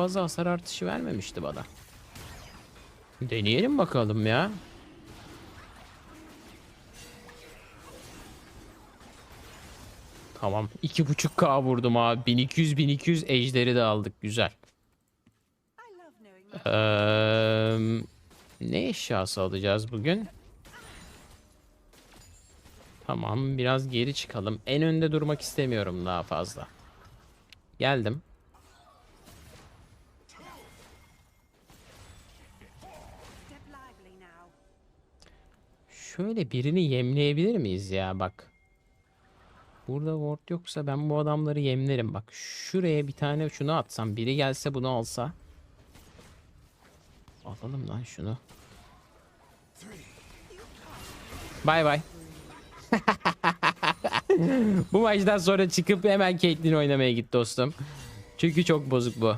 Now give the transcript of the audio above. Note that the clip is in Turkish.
fazla hasar artışı vermemişti bana. Deneyelim bakalım ya. Tamam. 2.5k vurdum abi. 1200 1200 ejderi de aldık. Güzel. Eee, ne eşyası alacağız bugün? Tamam. Biraz geri çıkalım. En önde durmak istemiyorum daha fazla. Geldim. Şöyle birini yemleyebilir miyiz ya bak. Burada ward yoksa ben bu adamları yemlerim. Bak şuraya bir tane şunu atsam biri gelse bunu alsa. Alalım lan şunu. Bay bay. bu maçtan sonra çıkıp hemen Caitlyn oynamaya git dostum. Çünkü çok bozuk bu.